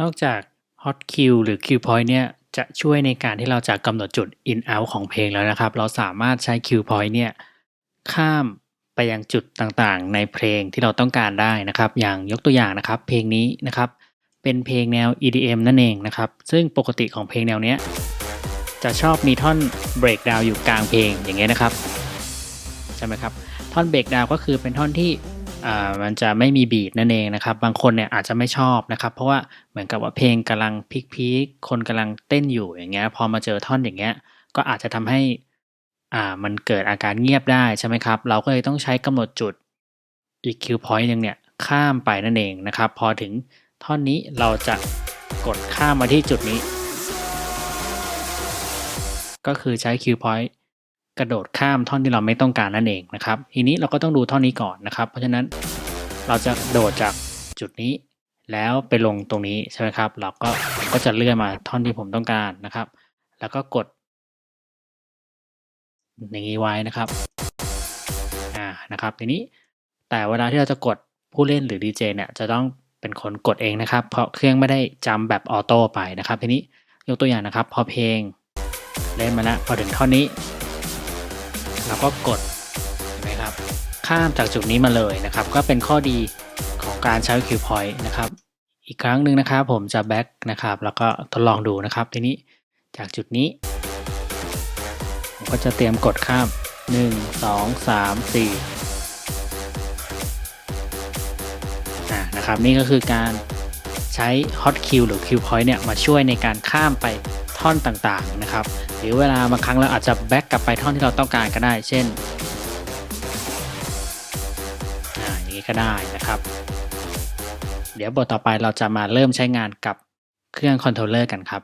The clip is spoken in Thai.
นอกจาก Hot Cue หรือ Cue Point เนี่ยจะช่วยในการที่เราจะกำหนดจุด in out ของเพลงแล้วนะครับ เราสามารถใช้ Cue Point เนี่ยข้ามไปยังจุดต่างๆ ในเพลงที่เราต้องการได้นะครับ อย่างยกตัวอย่างนะครับ เพลงนี้นะครับ เป็นเพลงแนว EDM นั่นเองนะครับ ซึ่งปกติของเพลงแนวเนี้ยจะชอบมีท่อน break down อยู่กลางเพลงอย่างเงี้ยนะครับใช่ไหมครับท่อน break down ก็คือเป็นท่อนที่ มันจะไม่มีบีทนั่นเองนะครับ บางคนเนี่ยอาจจะไม่ชอบนะครับ เพราะว่าเหมือนกับว่าเพลงกำลังพีคๆคนกำลังเต้นอยู่อย่างเงี้ย พอมาเจอท่อนอย่างเงี้ย ก็อาจจะทำให้อ่ามันเกิดอาการเงียบได้ใช่ไหมครับ เราก็เลยต้องใช้กำหนดจุดอีกคิวพอยต์หนึ่งเนี่ยข้ามไปนั่นเองนะครับ พอถึงท่อนนี้เราจะกดข้ามมาที่จุดนี้ ก็คือใช้คิวพอยต์ กระโดดข้ามท่อนที่เราไม่ต้องการนั่นเองนะครับ ทีนี้เราก็ต้องดูท่อนนี้ก่อนนะครับ เพราะฉะนั้นเราจะโดดจากจุดนี้ แล้วไปลงตรงนี้ใช่ไหมครับ เราก็ก็จะเลื่อนมาท่อนที่ผมต้องการนะครับ แล้วก็กด อย่างนี้ไว้นะครับอ่านะครับทีนี้แต่เวลาที่เราจะกดผู้เล่นหรือดีเจเนี่ยจะต้องเป็นคนกดเองนะครับ เพราะเครื่องไม่ได้จำแบบออโต้ไปนะครับ ทีนี้ยกตัวอย่างนะครับ พอเพลงเล่นมาแล้วพอถึงท่อนนี้ เราก็กดเห็นไหมครับ ข้ามจากจุดนี้มาเลยนะครับ ก็เป็นข้อดีของการใช้คิวพอยต์นะครับ อีกครั้งหนึ่งนะครับผมจะแบ็กนะครับ แล้วก็ทดลองดูนะครับ ทีนี้จากจุดนี้ ผมก็จะเตรียมกดข้าม 1 2 3 4อ่านะครับนี่ก็คือการใช้ Hot Cue หรือ Cue Point เนี่ยมาช่วยในการข้ามไป ท่อนต่างๆนะครับ หรือเวลาบางครั้งเราอาจจะแบ็กกลับไปท่อนที่เราต้องการก็ได้ เช่นอ่าอย่างนี้ก็ได้นะครับ เดี๋ยวบทต่อไปเราจะมาเริ่มใช้งานกับเครื่องคอนโทรลเลอร์กันครับ